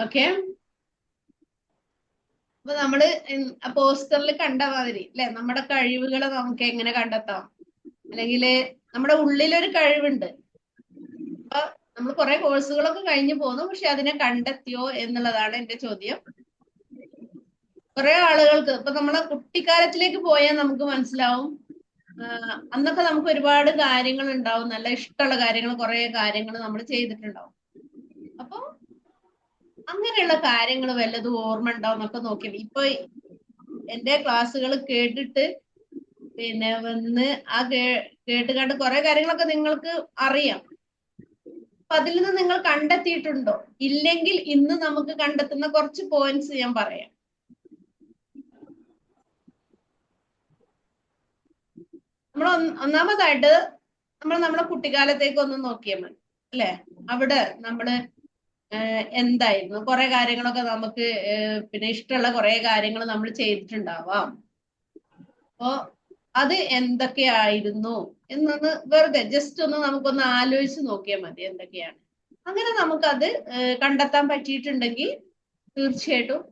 Okay അപ്പൊ നമ്മൾ പോസ്റ്ററിൽ കണ്ട മാതിരി അല്ലെ നമ്മുടെ കഴിവുകളെ നമുക്ക് എങ്ങനെ കണ്ടെത്താം? അല്ലെങ്കിൽ നമ്മുടെ ഉള്ളിലൊരു കഴിവുണ്ട്. അപ്പൊ നമ്മൾ കുറെ കോഴ്സുകളൊക്കെ കഴിഞ്ഞു പോന്നു. പക്ഷെ അതിനെ കണ്ടെത്തിയോ എന്നുള്ളതാണ് എന്റെ ചോദ്യം. കുറെ ആളുകൾക്ക് ഇപ്പൊ നമ്മളെ കുട്ടിക്കാലത്തിലേക്ക് പോയാൽ നമുക്ക് മനസ്സിലാവും. അന്നൊക്കെ നമുക്ക് ഒരുപാട് കാര്യങ്ങൾ ഉണ്ടാവും നല്ല ഇഷ്ടമുള്ള കാര്യങ്ങൾ കുറെ കാര്യങ്ങൾ നമ്മൾ ചെയ്തിട്ടുണ്ടാവും. അങ്ങനെയുള്ള കാര്യങ്ങൾ വല്ലതും ഓർമ്മ ഉണ്ടാവും എന്നൊക്കെ നോക്കി ഇപ്പൊ എന്റെ ക്ലാസ്സുകൾ കേട്ടിട്ട് പിന്നെ വന്ന് ആ കേ കേട്ട് കണ്ട് കുറെ കാര്യങ്ങളൊക്കെ നിങ്ങൾക്ക് അറിയാം. അപ്പൊ അതിൽ നിന്ന് നിങ്ങൾ കണ്ടെത്തിയിട്ടുണ്ടോ? ഇല്ലെങ്കിൽ ഇന്ന് നമുക്ക് കണ്ടെത്തുന്ന കുറച്ച് പോയിന്റ്സ് ഞാൻ പറയാം. നമ്മൾ ഒന്നാമതായിട്ട് നമ്മൾ നമ്മുടെ കുട്ടിക്കാലത്തേക്ക് ഒന്ന് നോക്കിയാൽ മതി. അല്ലെ? അവിടെ നമ്മൾ എന്തായിരുന്നു? കുറെ കാര്യങ്ങളൊക്കെ നമുക്ക് പിന്നെ ഇഷ്ടമുള്ള കുറെ കാര്യങ്ങൾ നമ്മൾ ചെയ്തിട്ടുണ്ടാവാം. അപ്പോ അത് എന്തൊക്കെയായിരുന്നു എന്നൊന്ന് വെറുതെ ജസ്റ്റ് ഒന്ന് നമുക്കൊന്ന് ആലോചിച്ച് നോക്കിയാൽ മതി എന്തൊക്കെയാണ്. അങ്ങനെ നമുക്കത് കണ്ടെത്താൻ പറ്റിയിട്ടുണ്ടെങ്കിൽ തീർച്ചയായിട്ടും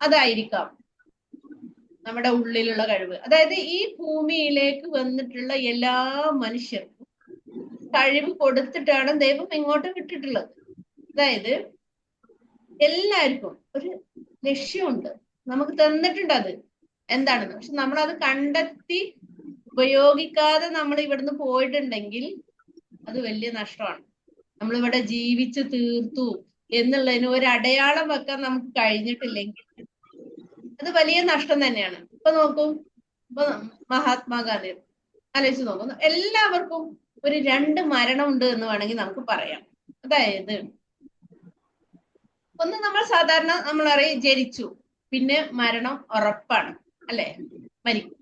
അതായിരിക്കാം നമ്മുടെ ഉള്ളിലുള്ള കഴിവ്. അതായത് ഈ ഭൂമിയിലേക്ക് വന്നിട്ടുള്ള എല്ലാ മനുഷ്യർക്കും കഴിവ് കൊടുത്തിട്ടാണ് ദൈവം ഇങ്ങോട്ട് വിട്ടിട്ടുള്ളത്. അതായത് എല്ലാവർക്കും ഒരു ലക്ഷ്യമുണ്ട്. നമുക്ക് തന്നിട്ടുണ്ട് അത്. എന്താണെന്ന്. പക്ഷെ നമ്മൾ അത് കണ്ടെത്തി ഉപയോഗിക്കാതെ നമ്മൾ ഇവിടുന്ന് പോയിട്ടുണ്ടെങ്കിൽ അത് വലിയ നഷ്ടമാണ്. നമ്മളിവിടെ ജീവിച്ച് തീർത്തു എന്നുള്ളതിന് ഒരു അടയാളം വെക്കാൻ നമുക്ക് കഴിഞ്ഞിട്ടില്ലെങ്കിൽ അത് വലിയ നഷ്ടം തന്നെയാണ്. ഇപ്പൊ നോക്കൂ. ഇപ്പൊ മഹാത്മാഗാന്ധി ആലോചിച്ച് നോക്കുന്നു എല്ലാവർക്കും ഒരു രണ്ട് മരണം ഉണ്ട് എന്ന് വേണമെങ്കിൽ നമുക്ക് പറയാം. അതായത് ഒന്ന് നമ്മൾ സാധാരണ നമ്മൾ അറിയാം ജനിച്ചു. പിന്നെ മരണം ഉറപ്പാണ് അല്ലെ? മരിക്കും.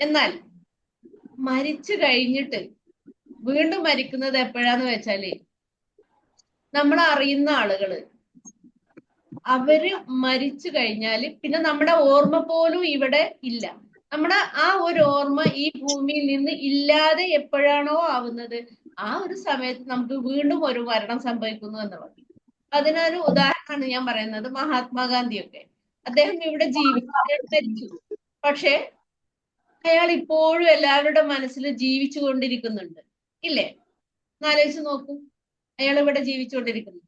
എന്നാൽ മരിച്ചു കഴിഞ്ഞിട്ട് വീണ്ടും മരിക്കുന്നത് എപ്പോഴാന്ന് വെച്ചാൽ നമ്മൾ അറിയുന്ന ആളുകൾ. അവർ മരിച്ചു കഴിഞ്ഞാൽ പിന്നെ നമ്മുടെ ഓർമ്മ പോലും ഇവിടെ ഇല്ല. നമ്മുടെ ആ ഒരു ഓർമ്മ ഈ ഭൂമിയിൽ നിന്ന് ഇല്ലാതെ എപ്പോഴാണോ ആവുന്നത്? ആ ഒരു സമയത്ത് നമുക്ക് വീണ്ടും ഒരു മരണം സംഭവിക്കുന്നു എന്നുള്ളത് അതിനൊരു ഉദാഹരണമാണ് ഞാൻ പറയുന്നത് മഹാത്മാഗാന്ധിയൊക്കെ. അദ്ദേഹം ഇവിടെ ജീവിച്ചു പക്ഷെ അയാൾ ഇപ്പോഴും എല്ലാവരുടെ മനസ്സിൽ ജീവിച്ചു കൊണ്ടിരിക്കുന്നുണ്ട്. ഇല്ലേ? എന്നാലോചിച്ച് നോക്കൂ. അയാൾ ഇവിടെ ജീവിച്ചുകൊണ്ടിരിക്കുന്നു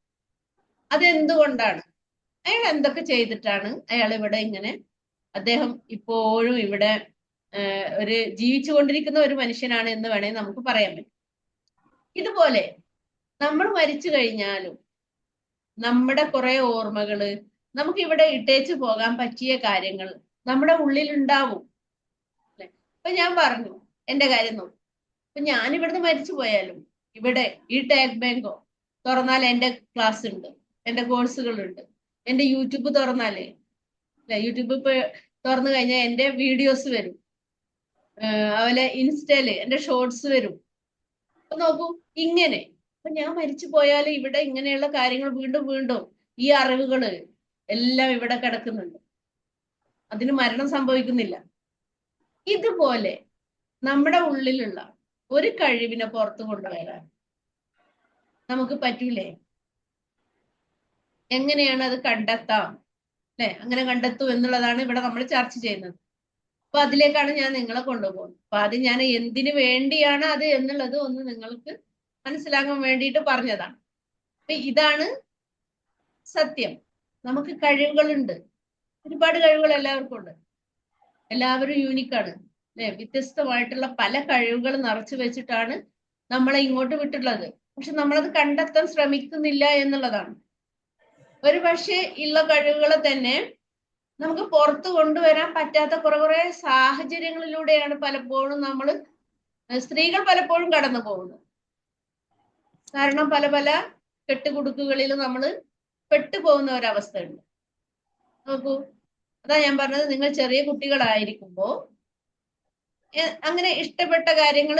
അതെന്തുകൊണ്ടാണ്? അയാൾ എന്തൊക്കെ ചെയ്തിട്ടാണ് അയാൾ ഇവിടെ ഇങ്ങനെ അദ്ദേഹം ഇപ്പോഴും ഇവിടെ ഒരു ജീവിച്ചു കൊണ്ടിരിക്കുന്ന ഒരു മനുഷ്യനാണ് എന്ന് വേണേ നമുക്ക് പറയാൻ പറ്റും. ഇതുപോലെ നമ്മൾ മരിച്ചു കഴിഞ്ഞാലും നമ്മുടെ കുറെ ഓർമ്മകൾ നമുക്ക് ഇവിടെ ഇട്ടേച്ച് പോകാൻ പറ്റിയ കാര്യങ്ങൾ നമ്മുടെ ഉള്ളിൽ ഉണ്ടാവും അല്ലെ? ഇപ്പൊ ഞാൻ പറഞ്ഞു എന്റെ കാര്യം നോക്കും. അപ്പൊ ഞാൻ ഇവിടുന്ന് മരിച്ചു പോയാലും ഇവിടെ ഈ ടാഗ് ബാങ്കോ തുറന്നാൽ എന്റെ ക്ലാസ് ഉണ്ട് എന്റെ കോഴ്സുകൾ ഉണ്ട് എന്റെ യൂട്യൂബ് തുറന്നാലേ അല്ലെ? യൂട്യൂബ് ഇപ്പൊ തുറന്നു കഴിഞ്ഞാൽ എന്റെ വീഡിയോസ് വരും. അതുപോലെ ഇൻസ്റ്റയിൽ എന്റെ ഷോർട്സ് വരും. അപ്പൊ നോക്കൂ ഇങ്ങനെ അപ്പൊ ഞാൻ മരിച്ചു പോയാൽ ഇവിടെ ഇങ്ങനെയുള്ള കാര്യങ്ങൾ വീണ്ടും വീണ്ടും ഈ അറിവുകൾ എല്ലാം ഇവിടെ കിടക്കുന്നുണ്ട്. അതിന് മരണം സംഭവിക്കുന്നില്ല. ഇതുപോലെ നമ്മുടെ ഉള്ളിലുള്ള ഒരു കഴിവിനെ പുറത്തു കൊണ്ടുവരാൻ നമുക്ക് പറ്റൂലേ? എങ്ങനെയാണ് അത് കണ്ടെത്താം? അല്ലെ അങ്ങനെ കണ്ടെത്തൂ എന്നുള്ളതാണ് ഇവിടെ നമ്മൾ ചർച്ച ചെയ്യുന്നത്. അപ്പൊ അതിലേക്കാണ് ഞാൻ നിങ്ങളെ കൊണ്ടുപോകുന്നത്. അപ്പൊ അത് ഞാൻ എന്തിനു വേണ്ടിയാണ് അത് എന്നുള്ളത് ഒന്ന് നിങ്ങൾക്ക് മനസ്സിലാക്കാൻ വേണ്ടിയിട്ട് പറഞ്ഞതാണ്. അപ്പൊ ഇതാണ് സത്യം. നമുക്ക് കഴിവുകളുണ്ട്. ഒരുപാട് കഴിവുകൾ എല്ലാവർക്കും ഉണ്ട്. എല്ലാവരും യൂണിക്കാണ് അല്ലെ? വ്യത്യസ്തമായിട്ടുള്ള പല കഴിവുകൾ നിറച്ചു വെച്ചിട്ടാണ് നമ്മളെ ഇങ്ങോട്ട് വിട്ടിട്ടുള്ളത്. പക്ഷെ നമ്മളത് കണ്ടെത്താൻ ശ്രമിക്കുന്നില്ല എന്നുള്ളതാണ്. ഒരു പക്ഷേ ഉള്ള കഴിവുകളെ തന്നെ നമുക്ക് പുറത്ത് കൊണ്ടുവരാൻ പറ്റാത്ത കുറെ കുറെ സാഹചര്യങ്ങളിലൂടെയാണ് പലപ്പോഴും നമ്മൾ സ്ത്രീകൾ പലപ്പോഴും കടന്നു പോകുന്നത് കാരണം പല പല കെട്ടുകുടുക്കുകളിൽ നമ്മൾ പെട്ടുപോകുന്ന ഒരവസ്ഥയുണ്ട്. നോക്കൂ അതാ ഞാൻ പറഞ്ഞത് നിങ്ങൾ ചെറിയ കുട്ടികളായിരിക്കുമ്പോൾ അങ്ങനെ ഇഷ്ടപ്പെട്ട കാര്യങ്ങൾ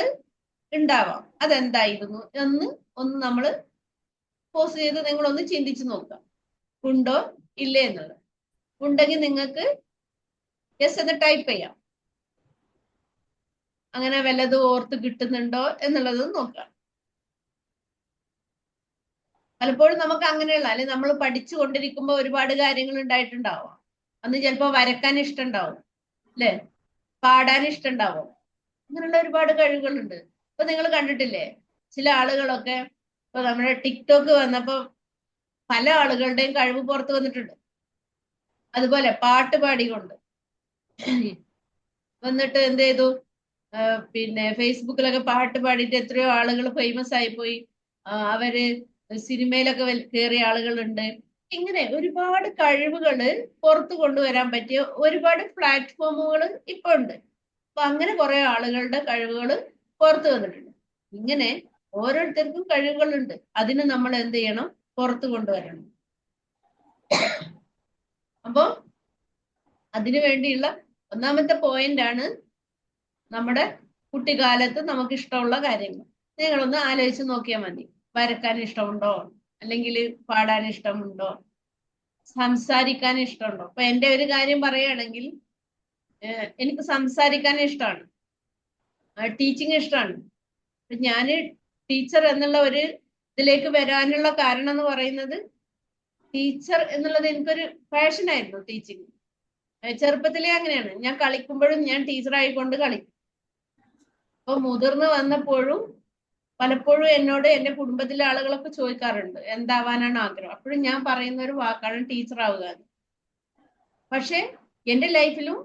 ഉണ്ടാവാം. അതെന്തായിരുന്നു എന്ന് ഒന്ന് നമ്മൾ പോസ് ചെയ്ത് നിങ്ങൾ ഒന്ന് ചിന്തിച്ചു നോക്കുക ഉണ്ടോ ഇല്ലേ എന്നുള്ളത്. ഉണ്ടെങ്കിൽ നിങ്ങൾക്ക് യെസ് എന്ന് ടൈപ്പ് ചെയ്യാം. അങ്ങനെ വല്ലതും ഓർത്ത് കിട്ടുന്നുണ്ടോ എന്നുള്ളത് നോക്കാം. പലപ്പോഴും നമുക്ക് അങ്ങനെയുള്ള അല്ലെ നമ്മൾ പഠിച്ചു കൊണ്ടിരിക്കുമ്പോൾ ഒരുപാട് കാര്യങ്ങൾ ഉണ്ടായിട്ടുണ്ടാവാം. അന്ന് ചിലപ്പോ വരക്കാൻ ഇഷ്ടമുണ്ടാവും അല്ലെ? പാടാൻ ഇഷ്ടമുണ്ടാവും അങ്ങനെയുള്ള ഒരുപാട് കഴിവുകളുണ്ട്. ഇപ്പൊ നിങ്ങൾ കണ്ടിട്ടില്ലേ? ചില ആളുകളൊക്കെ ഇപ്പൊ നമ്മുടെ ടിക്ടോക്ക് വന്നപ്പോ പല ആളുകളുടെയും കഴിവ് പുറത്തു വന്നിട്ടുണ്ട്. അതുപോലെ പാട്ട് പാടിക്കൊണ്ട്. വന്നിട്ട് എന്ത് ചെയ്തു? പിന്നെ ഫേസ്ബുക്കിലൊക്കെ പാട്ട് പാടിയിട്ട് എത്രയോ ആളുകൾ ഫേമസ് ആയിപ്പോയി പോയി. അവർ സിനിമയിലൊക്കെ കയറിയ ആളുകളുണ്ട്. ഇങ്ങനെ ഒരുപാട് കഴിവുകൾ പുറത്തു കൊണ്ടുവരാൻ പറ്റിയ ഒരുപാട് പ്ലാറ്റ്ഫോമുകൾ ഇപ്പൊ ഉണ്ട്. അപ്പൊ അങ്ങനെ കുറെ ആളുകളുടെ കഴിവുകൾ പുറത്തു വന്നിട്ടുണ്ട്. ഇങ്ങനെ ഓരോരുത്തർക്കും കഴിവുകളുണ്ട്. അതിന് നമ്മൾ എന്ത് ചെയ്യണം? പുറത്തു കൊണ്ടുവരണം. അപ്പോ അതിനു വേണ്ടിയുള്ള ഒന്നാമത്തെ പോയിന്റ് ആണ് നമ്മുടെ കുട്ടിക്കാലത്ത് നമുക്ക് ഇഷ്ടമുള്ള കാര്യങ്ങൾ. നിങ്ങളൊന്ന് ആലോചിച്ച് നോക്കിയാൽ മതി. വരക്കാൻ ഇഷ്ടമുണ്ടോ അല്ലെങ്കിൽ പാടാൻ ഇഷ്ടമുണ്ടോ സംസാരിക്കാൻ ഇഷ്ടമുണ്ടോ അപ്പൊ എന്റെ ഒരു കാര്യം പറയുകയാണെങ്കിൽ എനിക്ക് സംസാരിക്കാൻ ഇഷ്ടമാണ്. ടീച്ചിങ് ഇഷ്ടമാണ്. ഞാൻ ടീച്ചർ എന്നുള്ള ഒരു ഇതിലേക്ക് വരാനുള്ള കാരണം എന്ന് പറയുന്നത് ടീച്ചർ എന്നുള്ളത് എനിക്കൊരു പാഷനായിരുന്നു ടീച്ചിങ്. ചെറുപ്പത്തിലേ അങ്ങനെയാണ്. ഞാൻ കളിക്കുമ്പോഴും ഞാൻ ടീച്ചറായിക്കൊണ്ട് കളിക്കും. അപ്പൊ മുതിർന്ന് വന്നപ്പോഴും പലപ്പോഴും എന്നോട് എന്റെ കുടുംബത്തിലെ ആളുകളൊക്കെ ചോദിക്കാറുണ്ട് എന്താവാനാണ് ആഗ്രഹം? അപ്പോഴും ഞാൻ പറയുന്ന ഒരു വാക്കാണ് ടീച്ചർ ആവുക. പക്ഷെ എന്റെ ലൈഫിലും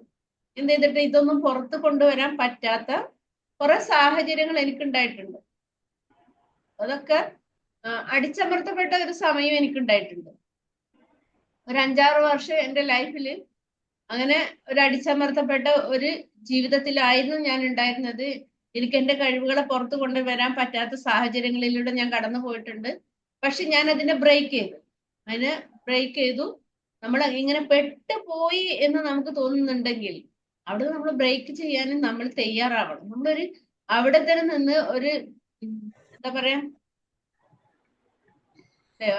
എന്ത് ചെയ്തിട്ട് ഇതൊന്നും പുറത്ത് കൊണ്ടുവരാൻ പറ്റാത്ത കുറെ സാഹചര്യങ്ങൾ എനിക്കുണ്ടായിട്ടുണ്ട്. അതൊക്കെ അടിച്ചമർത്തപ്പെട്ട ഒരു സമയം എനിക്കുണ്ടായിട്ടുണ്ട്. ഒരു അഞ്ചാറ് വർഷം എന്റെ ലൈഫിൽ അങ്ങനെ ഒരു അടിച്ചമർത്തപ്പെട്ട ഒരു ജീവിതത്തിലായിരുന്നു ഞാൻ ഉണ്ടായിരുന്നത്. എനിക്ക് എന്റെ കഴിവുകളെ പുറത്തു കൊണ്ടുവരാൻ പറ്റാത്ത സാഹചര്യങ്ങളിലൂടെ ഞാൻ കടന്നു പോയിട്ടുണ്ട്. പക്ഷെ ഞാൻ അതിനെ ബ്രേക്ക് ചെയ്തു. അതിനെ ബ്രേക്ക് ചെയ്തു. നമ്മൾ ഇങ്ങനെ പെട്ടുപോയി എന്ന് നമുക്ക് തോന്നുന്നുണ്ടെങ്കിൽ അവിടെ നമ്മൾ ബ്രേക്ക് ചെയ്യാനും നമ്മൾ തയ്യാറാവണം. നമ്മളൊരു അവിടെ തന്നെ നിന്ന് ഒരു എന്താ പറയാ?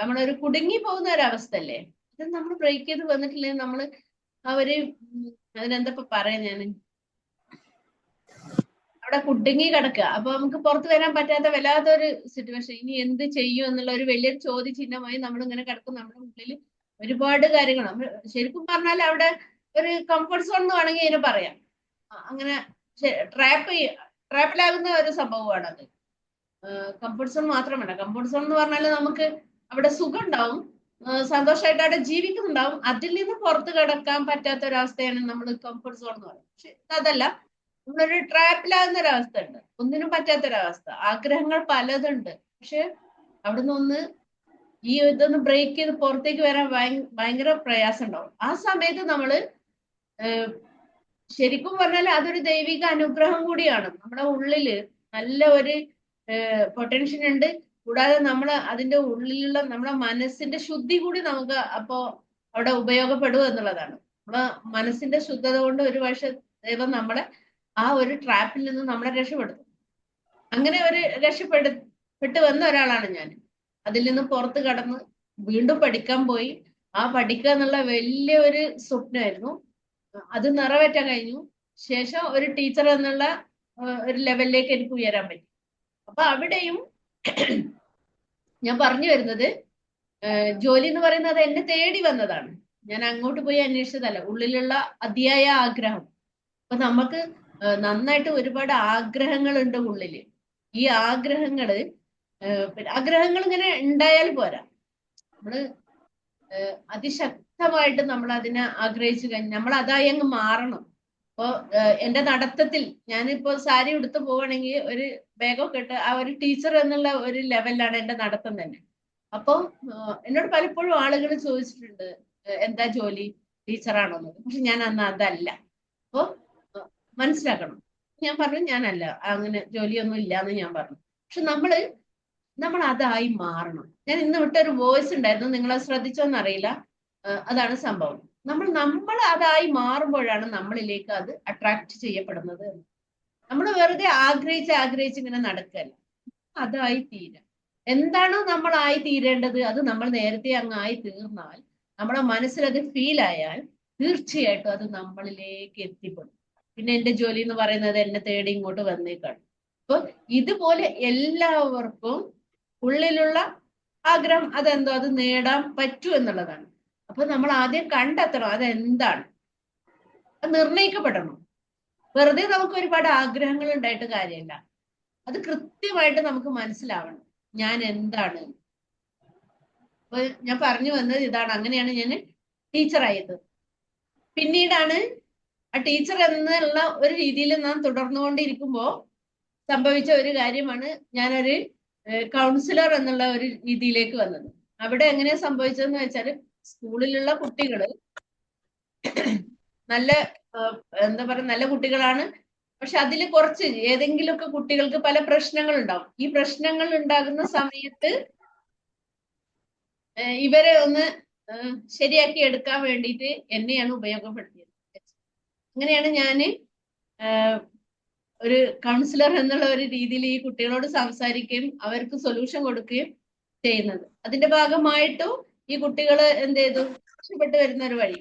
നമ്മളൊരു കുടുങ്ങി പോകുന്ന ഒരു അവസ്ഥ അല്ലേ നമ്മൾ ബ്രേക്ക് ചെയ്ത് വന്നിട്ടില്ലെങ്കിൽ നമ്മൾ അവർ അതിനെന്താ പറയാ ഞാൻ അവിടെ കുടുങ്ങി കിടക്കുക. അപ്പൊ നമുക്ക് പുറത്തു വരാൻ പറ്റാത്ത വല്ലാത്തൊരു സിറ്റുവേഷൻ ഇനി എന്ത് ചെയ്യും എന്നുള്ള ഒരു വലിയൊരു ചോദ്യചിഹ്നമായി നമ്മൾ ഇങ്ങനെ കിടക്കും നമ്മുടെ ഉള്ളിൽ ഒരുപാട് കാര്യങ്ങൾ. ശരിക്കും പറഞ്ഞാൽ അവിടെ ഒരു കംഫർട്ട് സോൺ എന്ന് വേണമെങ്കിൽ അതിനെ പറയാം. അങ്ങനെ ട്രാപ്പ് ട്രാപ്പിലാകുന്ന ഒരു സംഭവമാണ് അത്. കംഫർട്ട് സോൺ മാത്രമല്ല. കംഫർട്ട് സോൺ എന്ന് പറഞ്ഞാൽ നമുക്ക് അവിടെ സുഖം ഉണ്ടാവും. സന്തോഷമായിട്ട് അവിടെ ജീവിക്കുന്നുണ്ടാവും. അതിൽ നിന്ന് പുറത്ത് കിടക്കാൻ പറ്റാത്ത ഒരവസ്ഥയാണ് നമ്മൾ കംഫർട്ട് സോൺ എന്ന് പറയുന്നത്. പക്ഷെ അതല്ല. നമ്മളൊരു ട്രാപ്പിലാകുന്ന ഒരവസ്ഥ ഉണ്ട് ഒന്നിനും പറ്റാത്തൊരവസ്ഥ. ആഗ്രഹങ്ങൾ പലതുണ്ട്. പക്ഷെ അവിടുന്ന് ഒന്ന് ഈ ഇതൊന്ന് ബ്രേക്ക് ചെയ്ത് പുറത്തേക്ക് വരാൻ ഭയ- ഭയങ്കര പ്രയാസം ഉണ്ടാവും ആ സമയത്ത് നമ്മൾ ശരിക്കും പറഞ്ഞാൽ അതൊരു ദൈവിക അനുഗ്രഹം കൂടിയാണ്. നമ്മുടെ ഉള്ളിൽ നല്ല ഒരു പൊട്ടൻഷ്യൽ ഉണ്ട്. കൂടാതെ നമ്മൾ അതിന്റെ ഉള്ളിലുള്ള നമ്മുടെ മനസ്സിന്റെ ശുദ്ധി കൂടി നമുക്ക് അപ്പോ അവിടെ ഉപയോഗപ്പെടുക എന്നുള്ളതാണ്. നമ്മളെ മനസ്സിന്റെ ശുദ്ധത കൊണ്ട് ഒരു പക്ഷെ ദൈവം നമ്മളെ ആ ഒരു ട്രാപ്പിൽ നിന്ന് നമ്മളെ രക്ഷപ്പെടുത്തും. അങ്ങനെ ഒരു രക്ഷപ്പെടു പെട്ട് വന്ന ഒരാളാണ് ഞാൻ. അതിൽ നിന്ന് പുറത്ത് കടന്ന് വീണ്ടും പഠിക്കാൻ പോയി. ആ പഠിക്കുക എന്നുള്ള വലിയ ഒരു സ്വപ്നമായിരുന്നു. അത് നിറവേറ്റാൻ കഴിഞ്ഞു. ശേഷം ഒരു ടീച്ചർ എന്നുള്ള ഒരു ലെവലിലേക്ക് എനിക്ക് ഉയരാൻ പറ്റി. അപ്പൊ അവിടെയും ഞാൻ പറഞ്ഞു വരുന്നത് ജോലി എന്ന് പറയുന്നത് എന്നെ തേടി വന്നതാണ്. ഞാൻ അങ്ങോട്ട് പോയി അന്വേഷിച്ചതല്ല. ഉള്ളിലുള്ള അതിയായ ആഗ്രഹം. അപ്പൊ നമുക്ക് നന്നായിട്ട് ഒരുപാട് ആഗ്രഹങ്ങളുണ്ട് ഉള്ളിൽ ഈ ആഗ്രഹങ്ങൾ ആഗ്രഹങ്ങൾ ഇങ്ങനെ ഉണ്ടായാൽ പോരാ. നമ്മൾ അതിശക്തമായിട്ട് നമ്മൾ അതിനെ ആഗ്രഹിച്ചു കഴിഞ്ഞാൽ നമ്മൾ അതായി അങ്ങ് മാറണം. ഇപ്പൊ എന്റെ നടത്തത്തിൽ ഞാനിപ്പോ സാരി ഉടുത്ത് പോവാണെങ്കിൽ ഒരു ബാഗൊക്കെ ഇട്ട് ആ ഒരു ടീച്ചർ എന്നുള്ള ഒരു ലെവലിലാണ് എന്റെ നടത്തം തന്നെ. അപ്പം എന്നോട് പലപ്പോഴും ആളുകൾ ചോദിച്ചിട്ടുണ്ട് എന്താ ജോലി ടീച്ചറാണോ ടീച്ചറാണോന്ന്. പക്ഷെ ഞാൻ അന്ന് അതല്ല. അപ്പൊ മനസ്സിലാക്കണം. ഞാൻ പറഞ്ഞു ഞാനല്ല അങ്ങനെ ജോലിയൊന്നും ഇല്ല എന്ന് ഞാൻ പറഞ്ഞു. പക്ഷെ നമ്മൾ നമ്മൾ അതായി മാറണം. ഞാൻ ഇന്ന് വിട്ടൊരു വോയിസ് ഉണ്ടായിരുന്നു നിങ്ങളെ ശ്രദ്ധിച്ചോന്നറിയില്ല അതാണ് സംഭവം. നമ്മൾ നമ്മൾ അതായി മാറുമ്പോഴാണ് നമ്മളിലേക്ക് അത് അട്രാക്ട് ചെയ്യപ്പെടുന്നത് നമ്മൾ വെറുതെ ആഗ്രഹിച്ച് ആഗ്രഹിച്ച് ഇങ്ങനെ നടക്കല്ല. അതായി തീരാം. എന്താണോ നമ്മൾ ആയി തീരേണ്ടത് അത് നമ്മൾ നേരത്തെ അങ്ങ് ആയി തീർന്നാൽ നമ്മുടെ മനസ്സിൽ അത് ഫീൽ ആയാൽ തീർച്ചയായിട്ടും അത് നമ്മളിലേക്ക് എത്തിപ്പെടും. പിന്നെ എന്റെ ജോലി എന്ന് പറയുന്നത് എന്നെ തേടി ഇങ്ങോട്ട് വന്നേക്കാണ്. അപ്പൊ ഇതുപോലെ എല്ലാവർക്കും ഉള്ളിലുള്ള ആഗ്രഹം അതെന്തോ അത് നേടാൻ പറ്റൂ എന്നുള്ളതാണ്. അപ്പൊ നമ്മൾ ആദ്യം കണ്ടെത്തണം അതെന്താണ്? അത് നിർണയിക്കപ്പെടണം. വെറുതെ നമുക്ക് ഒരുപാട് ആഗ്രഹങ്ങൾ ഉണ്ടായിട്ട് കാര്യമില്ല. അത് കൃത്യമായിട്ട് നമുക്ക് മനസ്സിലാവണം. ഞാൻ എന്താണ്? അപ്പൊ ഞാൻ പറഞ്ഞു വന്നത് ഇതാണ്. അങ്ങനെയാണ് ഞാൻ ടീച്ചറായത്. പിന്നീടാണ് ആ ടീച്ചർ എന്നുള്ള ഒരു രീതിയിൽ നാം തുടർന്നുകൊണ്ടിരിക്കുമ്പോൾ സംഭവിച്ച ഒരു കാര്യമാണ് ഞാനൊരു കൗൺസിലർ എന്നുള്ള ഒരു രീതിയിലേക്ക് വന്നത്. അവിടെ എങ്ങനെയാ സംഭവിച്ചതെന്ന് വെച്ചാൽ സ്കൂളിലുള്ള കുട്ടികൾ നല്ല എന്താ പറയുക നല്ല കുട്ടികളാണ്. പക്ഷെ അതിൽ കുറച്ച് ഏതെങ്കിലുമൊക്കെ കുട്ടികൾക്ക് പല പ്രശ്നങ്ങൾ ഉണ്ടാവും ഈ പ്രശ്നങ്ങൾ ഉണ്ടാകുന്ന സമയത്ത് ഇവരെ ഒന്ന് ശരിയാക്കി എടുക്കാൻ വേണ്ടിയിട്ട് എന്നെയാണ് ഉപയോഗപ്പെടുത്തിയത്. അങ്ങനെയാണ് ഞാൻ ഒരു കൗൺസിലർ എന്നുള്ള ഒരു രീതിയിൽ ഈ കുട്ടികളോട് സംസാരിക്കുകയും അവർക്ക് സൊല്യൂഷൻ കൊടുക്കുകയും ചെയ്യുന്നത്. അതിന്റെ ഭാഗമായിട്ടും ഈ കുട്ടികൾ എന്ത് ചെയ്തു? രക്ഷപ്പെട്ടു വരുന്ന ഒരു വഴി.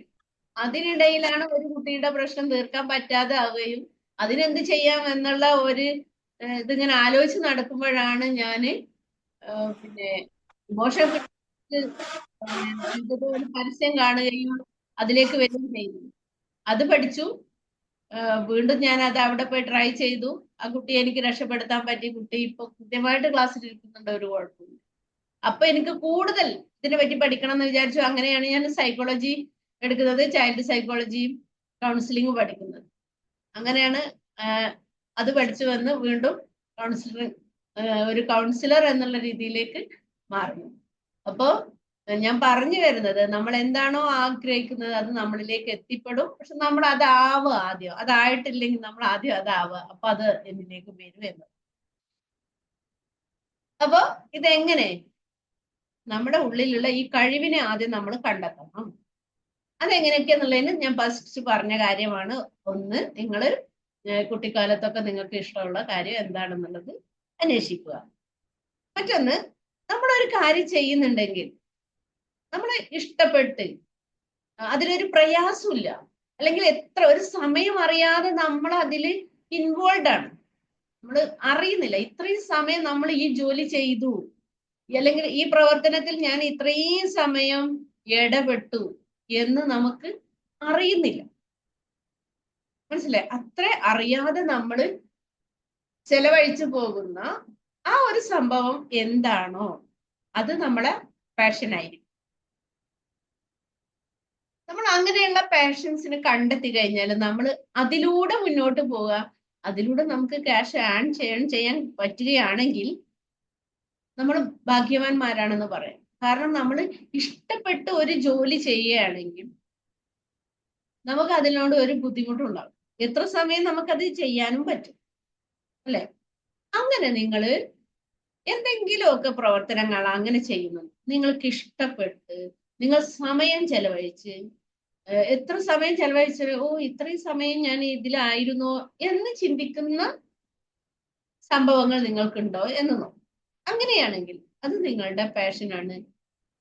അതിനിടയിലാണ് ഒരു കുട്ടിയുടെ പ്രശ്നം തീർക്കാൻ പറ്റാതെ ആവുകയും അതിനെന്ത് ചെയ്യാം എന്നുള്ള ഒരു ഇതിങ്ങനെ ആലോചിച്ച് നടക്കുമ്പോഴാണ് ഞാൻ പിന്നെ മോശം പരസ്യം കാണുകയും അതിലേക്ക് വരികയും ചെയ്യുന്നത് അത് പഠിച്ചു. വീണ്ടും ഞാൻ അത് അവിടെ പോയി ട്രൈ ചെയ്തു. ആ കുട്ടിയെ എനിക്ക് രക്ഷപ്പെടുത്താൻ പറ്റി. കുട്ടി ഇപ്പൊ കൃത്യമായിട്ട് ക്ലാസ്സിൽ ഇരിക്കുന്നുണ്ട് ഒരു കുഴപ്പമില്ല അപ്പൊ എനിക്ക് കൂടുതൽ ഇതിനെ പറ്റി പഠിക്കണം എന്ന് വിചാരിച്ചു. അങ്ങനെയാണ് ഞാൻ സൈക്കോളജി എടുക്കുന്നത് ചൈൽഡ് സൈക്കോളജിയും കൗൺസിലിംഗും പഠിക്കുന്നത്. അങ്ങനെയാണ് അത് പഠിച്ചു വന്ന് വീണ്ടും കൗൺസിലർ ഒരു കൗൺസിലർ എന്നുള്ള രീതിയിലേക്ക് മാറുന്നു. അപ്പോ ഞാൻ പറഞ്ഞു വരുന്നത് നമ്മൾ എന്താണോ ആഗ്രഹിക്കുന്നത് അത് നമ്മളിലേക്ക് എത്തിപ്പെടും. പക്ഷെ നമ്മൾ അതാവുക ആദ്യം. അതായിട്ടില്ലെങ്കിൽ നമ്മൾ ആദ്യം അതാവുക അപ്പൊ അത് എന്നിലേക്ക് വരും എന്ന് അപ്പോ ഇതെങ്ങനെ? നമ്മുടെ ഉള്ളിലുള്ള ഈ കഴിവിനെ ആദ്യം നമ്മൾ കണ്ടെത്തണം. അതെങ്ങനെയൊക്കെയാന്നുള്ളതിന് ഞാൻ ഫസ്റ്റ് പറഞ്ഞ കാര്യമാണ്. ഒന്ന് നിങ്ങൾ കുട്ടിക്കാലത്തൊക്കെ നിങ്ങൾക്ക് ഇഷ്ടമുള്ള കാര്യം എന്താണെന്നുള്ളത് അന്വേഷിക്കുക. മറ്റൊന്ന് നമ്മളൊരു കാര്യം ചെയ്യുന്നുണ്ടെങ്കിൽ നമ്മൾ ഇഷ്ടപ്പെട്ട്. അതിലൊരു പ്രയാസമില്ല അല്ലെങ്കിൽ എത്ര ഒരു സമയം അറിയാതെ നമ്മൾ അതിൽ ഇൻവോൾവ് ആണ്. നമ്മൾ അറിയുന്നില്ല. ഇത്രയും സമയം നമ്മൾ ഈ ജോലി ചെയ്തു. അല്ലെങ്കിൽ ഈ പ്രവർത്തനത്തിൽ ഞാൻ ഇത്രയും സമയം ഇടപെട്ടു എന്ന് നമുക്ക് അറിയുന്നില്ല. മനസ്സിലായി? അത്ര അറിയാതെ നമ്മൾ ചെലവഴിച്ചു പോകുന്ന ആ ഒരു സംഭവം എന്താണോ അത് നമ്മളെ പാഷൻ ആയിരിക്കും. നമ്മൾ അങ്ങനെയുള്ള പാഷൻസിന് കണ്ടെത്തി കഴിഞ്ഞാൽ നമ്മൾ അതിലൂടെ മുന്നോട്ട് പോവുക അതിലൂടെ നമുക്ക് ക്യാഷ് ഏൺ ചെയ്യാൻ ചെയ്യാൻ പറ്റുകയാണെങ്കിൽ നമ്മൾ ഭാഗ്യവാന്മാരാണെന്ന് പറയാം. കാരണം നമ്മൾ ഇഷ്ടപ്പെട്ട് ഒരു ജോലി ചെയ്യുകയാണെങ്കിൽ നമുക്ക് അതിനോട് ഒരു ബുദ്ധിമുട്ടുണ്ടാകും എത്ര സമയം നമുക്കത് ചെയ്യാനും പറ്റും. അല്ലെ? അങ്ങനെ നിങ്ങൾ എന്തെങ്കിലുമൊക്കെ പ്രവർത്തനങ്ങൾ അങ്ങനെ ചെയ്യുന്നു നിങ്ങൾക്ക് ഇഷ്ടപ്പെട്ട് നിങ്ങൾ സമയം ചെലവഴിച്ച് എത്ര സമയം ചെലവഴിച്ചത് ഓ ഇത്രയും സമയം ഞാൻ ഇതിലായിരുന്നോ എന്ന് ചിന്തിക്കുന്ന സംഭവങ്ങൾ നിങ്ങൾക്കുണ്ടോ എന്ന് നോക്കും. അങ്ങനെയാണെങ്കിൽ അത് നിങ്ങളുടെ പാഷനാണ്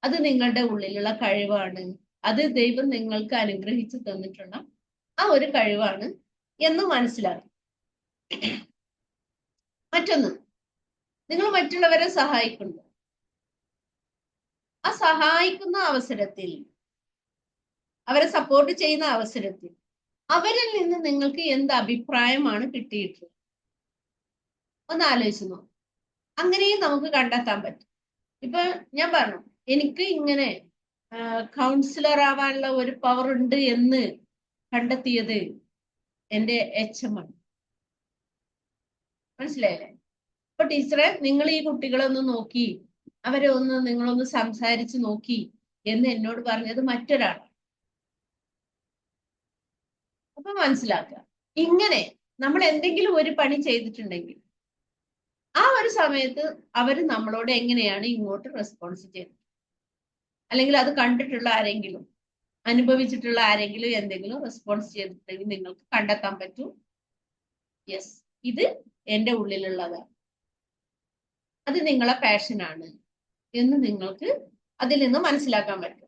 അത് നിങ്ങളുടെ ഉള്ളിലുള്ള കഴിവാണ്. അത് ദൈവം നിങ്ങൾക്ക് അനുഗ്രഹിച്ചു തന്നിട്ടുള്ള ആ ഒരു കഴിവാണ് എന്ന് മനസ്സിലാക്കും. മറ്റൊന്ന് നിങ്ങൾ മറ്റുള്ളവരെ സഹായിക്കുന്നു ആ സഹായിക്കുന്ന അവസരത്തിൽ അവരെ സപ്പോർട്ട് ചെയ്യുന്ന അവസരത്തിൽ അവരിൽ നിന്ന് നിങ്ങൾക്ക് എന്ത് അഭിപ്രായമാണ് കിട്ടിയിട്ടുള്ളത്? ഒന്ന് ആലോചിച്ചു നോക്കും. അങ്ങനെയും നമുക്ക് കണ്ടെത്താൻ പറ്റും. ഇപ്പൊ ഞാൻ പറഞ്ഞു എനിക്ക് ഇങ്ങനെ കൗൺസിലർ ആവാനുള്ള ഒരു പവർ ഉണ്ട് എന്ന് കണ്ടെത്തിയത് എന്റെ എച്ച് എം ആണ്. മനസ്സിലായില്ലേ? അപ്പൊ ടീച്ചറെ നിങ്ങൾ ഈ കുട്ടികളൊന്ന് നോക്കി. അവരെ ഒന്ന് നിങ്ങളൊന്ന് സംസാരിച്ച് നോക്കി എന്ന് എന്നോട് പറഞ്ഞത് മറ്റൊരാളാണ്. അപ്പൊ മനസ്സിലാക്കുക. ഇങ്ങനെ നമ്മൾ എന്തെങ്കിലും ഒരു പണി ചെയ്തിട്ടുണ്ടെങ്കിൽ ആ ഒരു സമയത്ത് അവർ നമ്മളോട് എങ്ങനെയാണ് ഇങ്ങോട്ട് റെസ്പോൺസ് ചെയ്യുന്നത്? അല്ലെങ്കിൽ അത് കണ്ടിട്ടുള്ള ആരെങ്കിലും അനുഭവിച്ചിട്ടുള്ള ആരെങ്കിലും എന്തെങ്കിലും റെസ്പോൺസ് ചെയ്തിട്ടുണ്ടെങ്കിൽ നിങ്ങൾക്ക് കണ്ടെത്താൻ പറ്റും? യെസ് ഇത് എന്റെ ഉള്ളിലുള്ളതാണ്. അത് നിങ്ങളെ പാഷനാണ് എന്ന് നിങ്ങൾക്ക് അതിൽ നിന്ന് മനസ്സിലാക്കാൻ പറ്റും.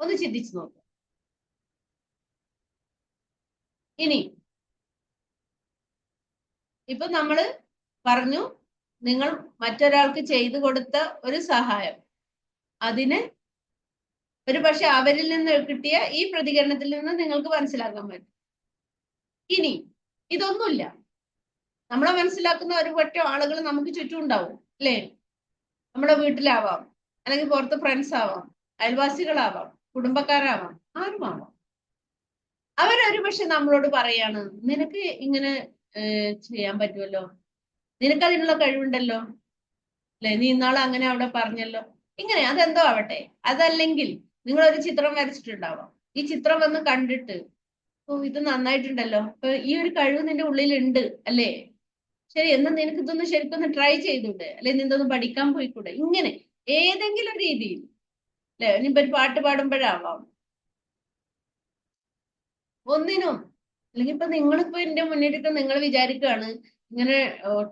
ഒന്ന് ചിന്തിച്ചു നോക്കുക ഇനി ഇപ്പൊ നമ്മൾ പറഞ്ഞു നിങ്ങൾ മറ്റൊരാൾക്ക് ചെയ്തു കൊടുത്ത ഒരു സഹായം. അതിന് ഒരു പക്ഷെ അവരിൽ നിന്ന് കിട്ടിയ ഈ പ്രതികരണത്തിൽ നിന്ന് നിങ്ങൾക്ക് മനസ്സിലാക്കാൻ പറ്റും. ഇനി ഇതൊന്നുമില്ല. നമ്മളെ മനസ്സിലാക്കുന്ന ഒരു പറ്റം ആളുകൾ നമുക്ക് ചുറ്റും ഉണ്ടാവും അല്ലേ? നമ്മുടെ വീട്ടിലാവാം അല്ലെങ്കിൽ പുറത്ത് ഫ്രണ്ട്സ് ആവാം അയൽവാസികളാവാം കുടുംബക്കാരാവാം ആരുമാവാം. അവരൊരു പക്ഷെ നമ്മളോട് പറയാണ് നിനക്ക് ഇങ്ങനെ ചെയ്യാൻ പറ്റുമല്ലോ നിനക്ക് അതിനുള്ള കഴിവുണ്ടല്ലോ? അല്ലെ? നീ ഇന്നാളെ അങ്ങനെ അവിടെ പറഞ്ഞല്ലോ? ഇങ്ങനെ അതെന്തോ ആവട്ടെ. അതല്ലെങ്കിൽ നിങ്ങൾ ഒരു ചിത്രം വരച്ചിട്ടുണ്ടാവാം. ഈ ചിത്രം വന്ന് കണ്ടിട്ട് ഓ ഇത് നന്നായിട്ടുണ്ടല്ലോ. അപ്പൊ ഈ ഒരു കഴിവ് നിന്റെ ഉള്ളിലുണ്ട് അല്ലേ? ശരി എന്നാ നിനക്ക് ഇതൊന്ന് ശരിക്കൊന്ന് ട്രൈ ചെയ്തൂടെ അല്ലെ നിന്തൊന്ന് പഠിക്കാൻ പോയിക്കൂടെ? ഇങ്ങനെ ഏതെങ്കിലും രീതിയിൽ. അല്ലെ? ഇനിയിപ്പോ ഒരു പാട്ട് പാടുമ്പോഴാവാം. ഒന്നിനും അല്ലെങ്കിൽ ഇപ്പൊ നിങ്ങളിപ്പോ എന്റെ മുന്നിലിട്ട് നിങ്ങൾ വിചാരിക്കുകയാണ് ഇങ്ങനെ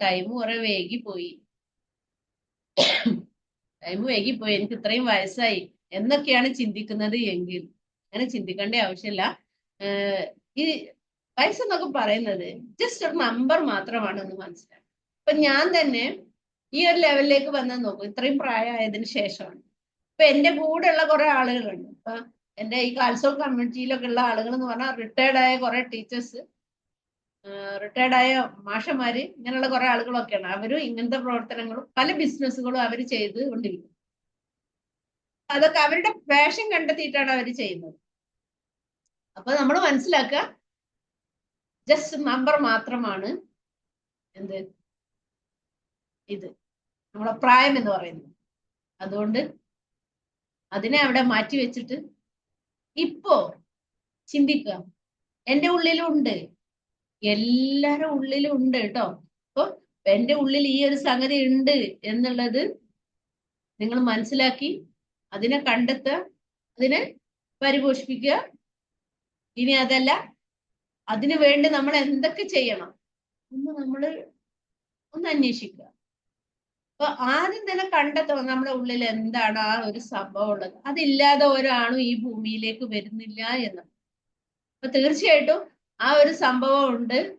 ടൈം കുറെ പോയി ടൈം വേഗി പോയി എനിക്ക് ഇത്രയും വയസ്സായി. എന്നൊക്കെയാണ് ചിന്തിക്കുന്നത് എങ്കിൽ. അങ്ങനെ ചിന്തിക്കേണ്ട ആവശ്യമില്ല. ഏർ ഈ വയസ്സെന്നൊക്കെ പറയുന്നത് ജസ്റ്റ് ഒരു നമ്പർ മാത്രമാണെന്ന് മനസ്സിലാക്കും ഇപ്പൊ ഞാൻ തന്നെ ഈ ഒരു ലെവലിലേക്ക് വന്നത് നോക്കും. ഇത്രയും പ്രായമായതിന് ശേഷമാണ്. ഇപ്പൊ എന്റെ കൂടെ ഉള്ള കുറെ ആളുകളുണ്ട്. ഇപ്പൊ എന്റെ ഈ കാൽസോൾ കമ്മ്യൂണിറ്റിയിലൊക്കെ ഉള്ള ആളുകൾ എന്ന് പറഞ്ഞാൽ റിട്ടയർഡ് ആയ കുറെ ടീച്ചേഴ്സ് റിട്ടയർഡ് ആയ മാഷന്മാര് ഇങ്ങനെയുള്ള കുറെ ആളുകളൊക്കെയാണ്. അവരും ഇങ്ങനത്തെ പ്രവർത്തനങ്ങളും പല ബിസിനസ്സുകളും അവർ ചെയ്ത് കൊണ്ടിരിക്കും അതൊക്കെ അവരുടെ പാഷൻ കണ്ടെത്തിയിട്ടാണ് അവർ ചെയ്യുന്നത്. അപ്പൊ നമ്മൾ മനസ്സിലാക്കുക ജസ്റ്റ് നമ്പർ മാത്രമാണ് എന്ത്? ഇത്. നമ്മളെ പ്രായം എന്ന് പറയുന്നത്. അതുകൊണ്ട് അതിനെ അവിടെ മാറ്റി വെച്ചിട്ട് ഇപ്പോ ചിന്തിക്കുക. എന്റെ ഉള്ളിലുണ്ട്. എല്ലാരും ഉള്ളിലും ഉണ്ട് കേട്ടോ. അപ്പൊ എന്റെ ഉള്ളിൽ ഈ ഒരു സംഗതി ഉണ്ട് എന്നുള്ളത് നിങ്ങൾ മനസ്സിലാക്കി അതിനെ കണ്ടെത്തുക അതിനെ പരിപോഷിപ്പിക്കുക. ഇനി അതല്ല അതിനു വേണ്ടി നമ്മൾ എന്തൊക്കെ ചെയ്യണം? ഒന്ന് നമ്മൾ ഒന്ന് അന്വേഷിക്കുക. അപ്പൊ ആദ്യം തന്നെ കണ്ടെത്തണം നമ്മുടെ ഉള്ളിൽ എന്താണ് ആ ഒരു സംഭവം ഉള്ളത്. അതില്ലാതെ ഒരാളും ഈ ഭൂമിയിലേക്ക് വരുന്നില്ല എന്ന്. അപ്പൊ തീർച്ചയായിട്ടും ആ ഒരു സംഭവം ഉണ്ട്.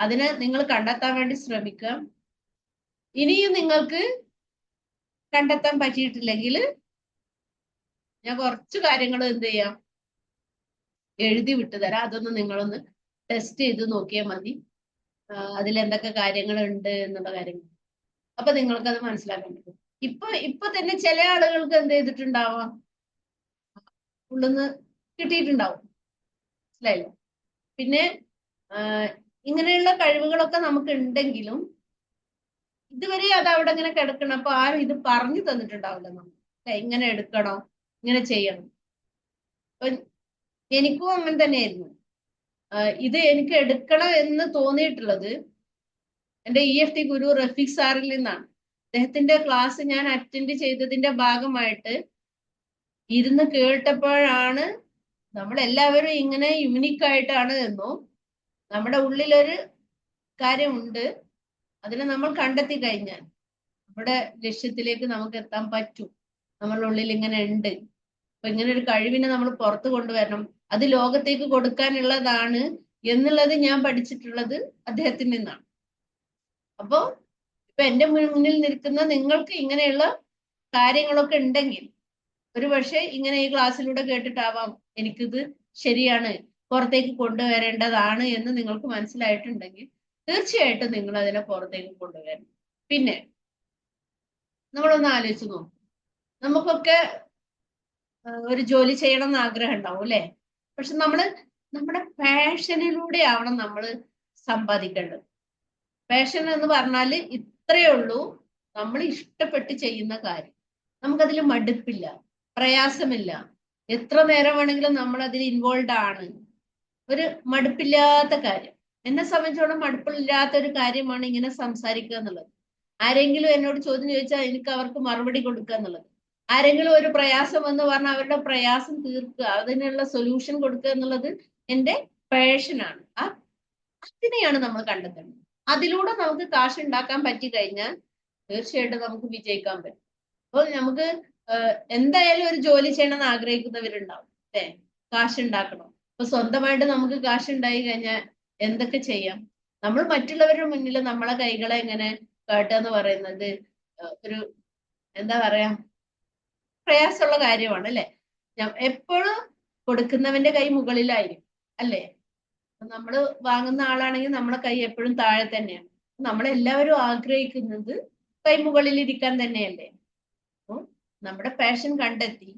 അതിനെ നിങ്ങൾ കണ്ടെത്താൻ വേണ്ടി ശ്രമിക്കുക. ഇനിയും നിങ്ങൾക്ക് കണ്ടെത്താൻ പറ്റിയിട്ടില്ലെങ്കിൽ ഞാൻ കുറച്ച് കാര്യങ്ങൾ എന്ത് ചെയ്യാം? എഴുതി വിട്ടു തരാം. അതൊന്ന് നിങ്ങളൊന്ന് ടെസ്റ്റ് ചെയ്ത് നോക്കിയാൽ മതി. അതിൽ എന്തൊക്കെ കാര്യങ്ങളുണ്ട് എന്നുള്ള കാര്യങ്ങൾ. അപ്പൊ നിങ്ങൾക്ക് അത് മനസ്സിലാക്കാൻ പറ്റും. ഇപ്പൊ ഇപ്പൊ തന്നെ ചില ആളുകൾക്ക് എന്ത് ചെയ്തിട്ടുണ്ടാവാം? ഉള്ളിന്ന് കിട്ടിയിട്ടുണ്ടാവും. മനസ്സിലായില്ല? പിന്നെ ഇങ്ങനെയുള്ള കഴിവുകളൊക്കെ നമുക്ക് ഉണ്ടെങ്കിലും ഇതുവരെ അത് അവിടെ ഇങ്ങനെ കിടക്കണം. അപ്പൊ ആരും ഇത് പറഞ്ഞു തന്നിട്ടുണ്ടാവില്ല നമുക്ക് ഇങ്ങനെ എടുക്കണം ഇങ്ങനെ ചെയ്യണം. എനിക്കും അങ്ങനെ തന്നെയായിരുന്നു. ഇത് എനിക്ക് എടുക്കണം എന്ന് തോന്നിയിട്ടുള്ളത് എന്റെ ഇ എഫ് ടി ഗുരു റഫീഖ് സാറിൽ നിന്നാണ്. അദ്ദേഹത്തിന്റെ ക്ലാസ് ഞാൻ അറ്റൻഡ് ചെയ്തതിന്റെ ഭാഗമായിട്ട് ഇരുന്ന് കേട്ടപ്പോഴാണ് നമ്മൾ എല്ലാവരും ഇങ്ങനെ യുണീക്ക് ആയിട്ടാണ് എന്നോ നമ്മുടെ ഉള്ളിലൊരു കാര്യമുണ്ട് അതിനെ നമ്മൾ കണ്ടെത്തി കഴിഞ്ഞാൽ നമ്മുടെ ലക്ഷ്യത്തിലേക്ക് നമുക്ക് എത്താൻ പറ്റും. നമ്മളുടെ ഉള്ളിൽ ഇങ്ങനെ ഉണ്ട്. അപ്പൊ ഇങ്ങനെ ഒരു കഴിവിനെ നമ്മൾ പുറത്തു കൊണ്ടുവരണം. അത് ലോകത്തേക്ക് കൊടുക്കാനുള്ളതാണ് എന്നുള്ളത് ഞാൻ പഠിച്ചിട്ടുള്ളത് അദ്ദേഹത്തിൽ നിന്നാണ്. അപ്പോ ഇപ്പൊ എന്റെ മുന്നിൽ നിൽക്കുന്ന നിങ്ങൾക്ക് ഇങ്ങനെയുള്ള കാര്യങ്ങളൊക്കെ ഉണ്ടെങ്കിൽ ഒരു പക്ഷേ ഇങ്ങനെ ഈ ക്ലാസ്സിലൂടെ കേട്ടിട്ടാവാം എനിക്കിത് ശരിയാണ് പുറത്തേക്ക് കൊണ്ടുവരേണ്ടതാണ് എന്ന് നിങ്ങൾക്ക് മനസ്സിലായിട്ടുണ്ടെങ്കിൽ തീർച്ചയായിട്ടും നിങ്ങൾ അതിനെ പുറത്തേക്ക് കൊണ്ടുവരണം. പിന്നെ നമ്മളൊന്ന് ആലോചിച്ച് നോക്കും. നമുക്കൊക്കെ ഒരു ജോലി ചെയ്യണം എന്ന് ആഗ്രഹം ഉണ്ടാവും അല്ലെ? പക്ഷെ നമ്മൾ നമ്മുടെ പാഷനിലൂടെ ആവണം നമ്മൾ സമ്പാദിക്കേണ്ടത്. പാഷൻ എന്ന് പറഞ്ഞാൽ ഇത്രയേ ഉള്ളൂ നമ്മൾ ഇഷ്ടപ്പെട്ട് ചെയ്യുന്ന കാര്യം. നമുക്കതിൽ മടുപ്പില്ല പ്രയാസമില്ല. എത്ര നേരം വേണമെങ്കിലും നമ്മൾ അതിൽ ഇൻവോൾവ് ആണ്. ഒരു മടുപ്പില്ലാത്ത കാര്യം. എന്നെ സംബന്ധിച്ചോളം മടുപ്പില്ലാത്ത ഒരു കാര്യമാണ് ഇങ്ങനെ സംസാരിക്കുക എന്നുള്ളത്. ആരെങ്കിലും എന്നോട് ചോദ്യം ചോദിച്ചാൽ എനിക്ക് അവർക്ക് മറുപടി കൊടുക്കുക എന്നുള്ളത്. ആരെങ്കിലും ഒരു പ്രയാസം എന്ന് പറഞ്ഞാൽ അവരുടെ പ്രയാസം തീർക്കുക. അതിനുള്ള സൊല്യൂഷൻ കൊടുക്കുക എന്നുള്ളത് എന്റെ പാഷനാണ് ആ അതിനെയാണ് നമ്മൾ കണ്ടെത്തേണ്ടത്. അതിലൂടെ നമുക്ക് കാശ് ഉണ്ടാക്കാൻ പറ്റി കഴിഞ്ഞാൽ തീർച്ചയായിട്ടും നമുക്ക് വിജയിക്കാൻ പറ്റും. അപ്പോൾ നമുക്ക് എന്തായാലും ഒരു ജോലി ചെയ്യണമെന്ന് ആഗ്രഹിക്കുന്നവരുണ്ടാവും. അല്ലേ? കാശ് ഉണ്ടാക്കണം. അപ്പൊ സ്വന്തമായിട്ട് നമുക്ക് കാശ് ഉണ്ടായി കഴിഞ്ഞാൽ എന്തൊക്കെ ചെയ്യാം? നമ്മൾ മറ്റുള്ളവരുടെ മുന്നിൽ നമ്മളെ കൈകളെ എങ്ങനെ കാട്ടുക എന്ന് പറയുന്നത് ഒരു എന്താ പറയാ പ്രയാസമുള്ള കാര്യമാണ് അല്ലെ? എപ്പോഴും കൊടുക്കുന്നവന്റെ കൈ മുകളിലായിരിക്കും അല്ലേ? നമ്മൾ വാങ്ങുന്ന ആളാണെങ്കിൽ നമ്മളെ കൈ എപ്പോഴും താഴെ തന്നെയാണ്. നമ്മളെല്ലാവരും ആഗ്രഹിക്കുന്നത് കൈ മുകളിൽ ഇരിക്കാൻ തന്നെയല്ലേ? അപ്പോൾ നമ്മുടെ പാഷൻ കണ്ടെത്തി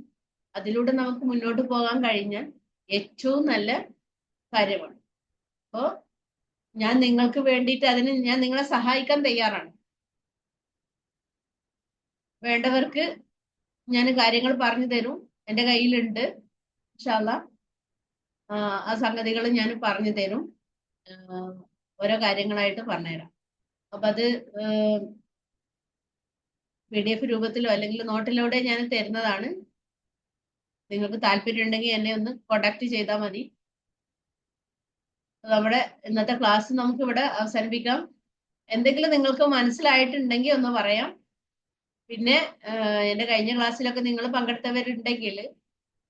അതിലൂടെ നമുക്ക് മുന്നോട്ട് പോകാൻ കഴിഞ്ഞാൽ ഏറ്റവും നല്ല കാര്യമാണ്. അപ്പോ ഞാൻ നിങ്ങൾക്ക് വേണ്ടിയിട്ട് അതിന് ഞാൻ നിങ്ങളെ സഹായിക്കാൻ തയ്യാറാണ്. വേണ്ടവർക്ക് ഞാൻ കാര്യങ്ങൾ പറഞ്ഞു തരും. എന്റെ കയ്യിലുണ്ട്. ഇൻഷാല്ല ആ സംഗതികൾ ഞാൻ പറഞ്ഞു തരും. ഓരോ കാര്യങ്ങളായിട്ട് പറഞ്ഞുതരാം. അപ്പൊ അത് പി ഡി എഫ് രൂപത്തിലോ അല്ലെങ്കിൽ നോട്ടിലൂടെ ഞാൻ തരുന്നതാണ്. നിങ്ങൾക്ക് താല്പര്യം ഉണ്ടെങ്കിൽ എന്നെ ഒന്ന് കോണ്ടാക്ട് ചെയ്താൽ മതി. നമ്മുടെ ഇന്നത്തെ ക്ലാസ് നമുക്ക് ഇവിടെ അവസാനിപ്പിക്കാം. എന്തെങ്കിലും നിങ്ങൾക്ക് മനസ്സിലായിട്ടുണ്ടെങ്കിൽ ഒന്ന് പറയാം. പിന്നെ എന്റെ കഴിഞ്ഞ ക്ലാസ്സിലൊക്കെ നിങ്ങൾ പങ്കെടുത്തവരുണ്ടെങ്കിൽ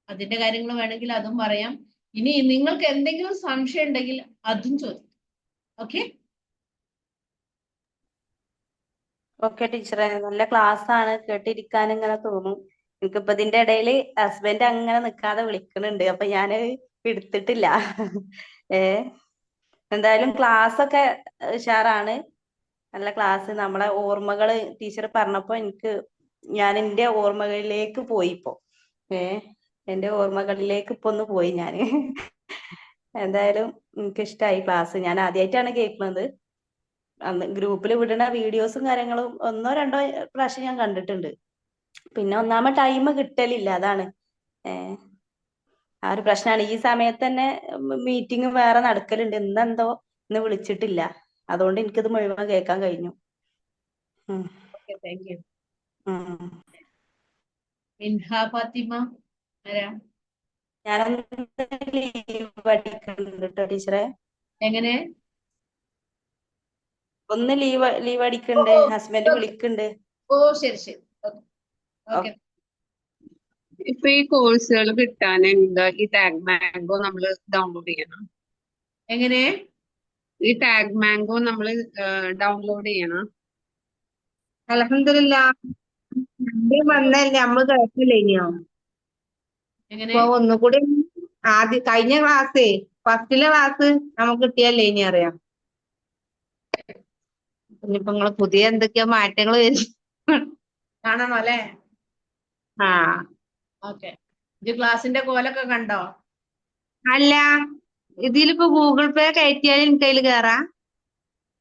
അതിന്റെ കാര്യങ്ങൾ വേണമെങ്കിൽ അതും പറയാം. ഇനി നിങ്ങൾക്ക് എന്തെങ്കിലും സംശയം ഉണ്ടെങ്കിൽ അതും ചോദിക്കും. ഓക്കെ? ഓക്കെ ടീച്ചറെ. നല്ല ക്ലാസ് ആണ് കേട്ടിരിക്കാൻ ഇങ്ങനെ തോന്നും. എനിക്കിപ്പോ ഇതിന്റെ ഇടയിൽ ഹസ്ബൻഡ് അങ്ങനെ നിക്കാതെ വിളിക്കുന്നുണ്ട്. അപ്പൊ ഞാൻ എടുത്തിട്ടില്ല ഏ എന്തായാലും ക്ലാസ് ഒക്കെ ഉഷാറാണ്. നല്ല ക്ലാസ് നമ്മളെ ഓർമ്മകൾ ടീച്ചർ പറഞ്ഞപ്പോ എനിക്ക് ഞാൻ എന്റെ ഓർമ്മകളിലേക്ക് പോയി ഇപ്പോ. ഏ? എന്റെ ഓർമ്മകളിലേക്ക് ഇപ്പൊ ഒന്ന് പോയി ഞാൻ. എന്തായാലും എനിക്ക് ഇഷ്ടമായി ക്ലാസ് ഞാൻ ആദ്യമായിട്ടാണ് കേൾക്കുന്നത്. അന്ന് ഗ്രൂപ്പിൽ വിടുന്ന വീഡിയോസും കാര്യങ്ങളും ഒന്നോ രണ്ടോ പ്രാവശ്യം ഞാൻ കണ്ടിട്ടുണ്ട്. പിന്നെ ഒന്നാമത് ടൈം കിട്ടലില്ല അതാണ്. ഏഹ് ആ ഒരു പ്രശ്നമാണ് ഈ സമയത്ത് തന്നെ മീറ്റിംഗ് വേറെ നടക്കലുണ്ട്. ഇന്നെന്തോ ഇന്ന് വിളിച്ചിട്ടില്ല. അതുകൊണ്ട് എനിക്കിത് മുഴുവൻ കേൾക്കാൻ കഴിഞ്ഞു. താങ്ക് യു മിൻഹ ഫാത്തിമ ആരാ? ഞാനൊന്ന് ലീവ് അടിക്കുന്നുണ്ട് ടീച്ചറെ? എങ്ങനെ? ഒന്ന് ലീവ് ലീവ് അടിക്കണ്ട് ഹസ്ബൻഡ് വിളിക്കണ്ട്. ഓ ശരി ശരി. ഓക്കെ ഇപ്പൊ ഈ കോഴ്സുകൾ കിട്ടാൻ എന്താ ഈ ടാഗ് മാംഗോ നമ്മൾ ഡൗൺലോഡ് ചെയ്യണം? എങ്ങനെ? ഈ ടാഗ് മാംഗോ നമ്മൾ ഡൗൺലോഡ് ചെയ്യണം. അലഹമില്ല വന്നല്ലേ നമ്മൾ കേട്ടില്ലേ ഇനിയോ ഇപ്പൊ ഒന്നുകൂടി ആദ്യ കഴിഞ്ഞ ക്ലാസ് ഫസ്റ്റിലെ ക്ലാസ് നമുക്ക് കിട്ടിയല്ലേ ഇനി അറിയാം. ഇനിയിപ്പൊ നിങ്ങൾ പുതിയ എന്തൊക്കെയോ മാറ്റങ്ങൾ വരും. കാണണോ അല്ലേ? ആ. ഓക്കെ. ക്ലാസിന്റെ കോലൊക്കെ കണ്ടോ? അല്ല. ഇതിലിപ്പോ ഗൂഗിൾ പേ കയറ്റിയാൽ എനിക്ക് അതിൽ